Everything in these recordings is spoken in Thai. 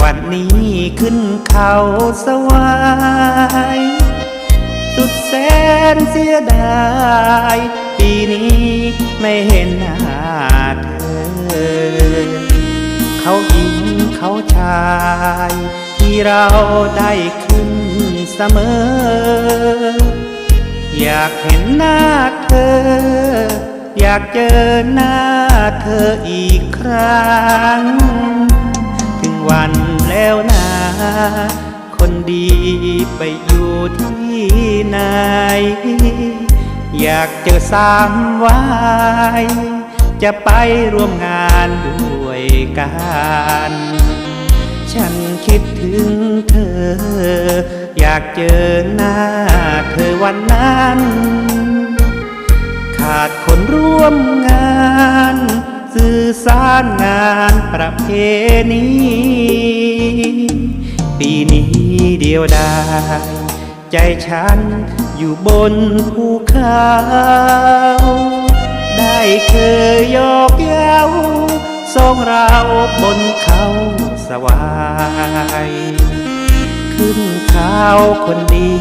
วันนี้ขึ้นเขาสวายสุดแสนเสียดาย ปีนี้ไม่เห็นหน้าเธอ เขาหญิงเขาชาย ที่เราได้ขึ้นเสมอ อยากเห็นหน้าเธอ อยากเจอหน้าเธออีกครั้ง คนดีไปอยู่ที่ไหน อยากเจอสามวายจะไปร่วมงานด้วยกัน ฉันคิดถึงเธอ อยากเจอหน้าเธอวันนั้น ขาดคนร่วมงาน สื่อสารงานประเพณี ปีนี้เดียวดายใจฉันอยู่บนภูเขา ได้เคยยอกเย้าสองเราบนเขาสวายขึ้นเขาคนเดี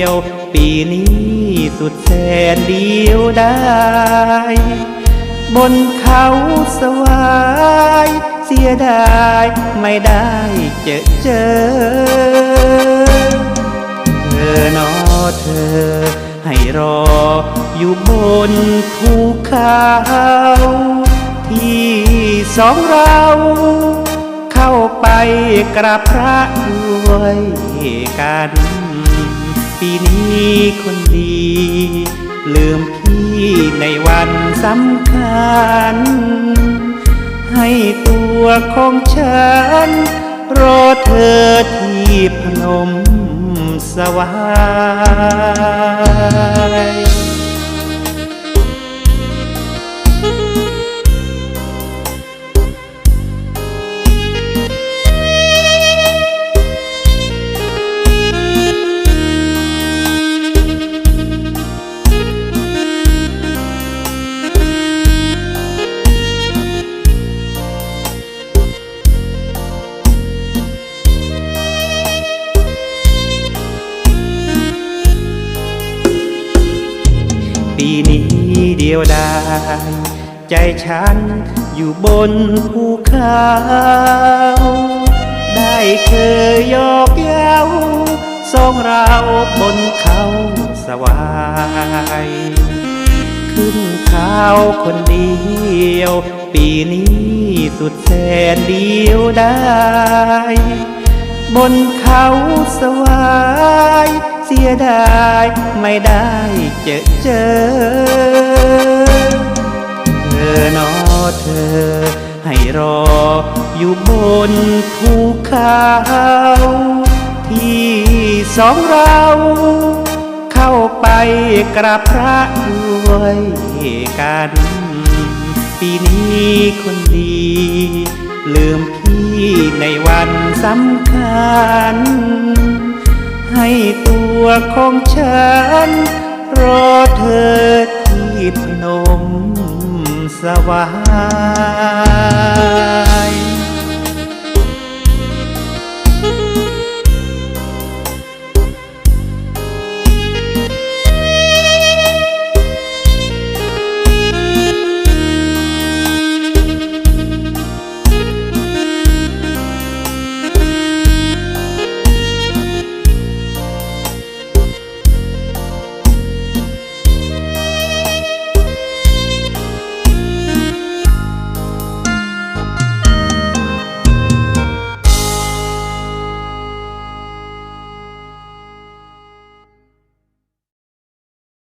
ยว ปีนี้สุดแสนเดียวได้ บนเขาสวาย เสียดายไม่ได้เจอเจอ เธอนอเธอ ให้รออยู่บนภูเขาที่สองเราเข้าไปกราบพระด้วยกันปีนี้คนดี ลืมพี่ในวันสำคัญ ให้ตัวของฉัน รอเธอที่พนมสวาย ปีนี้เดียวดายใจฉันอยู่บนภูเขา ได้เคยยอกเย้าสองเราบนเขาสวายขึ้นเขาคนเดียว ปีนี้สุดแสนเดียวได้ บนเขาสวาย เสียดายไม่ได้เจอเจอ เธอนอเธอ ให้รออยู่บนภูเขาที่สองเราเข้าไปกราบพระด้วยกันปีนี้คนดี ลืมพี่ในวันสำคัญ ให้ตัวของฉัน รอเธอที่พนมสวาย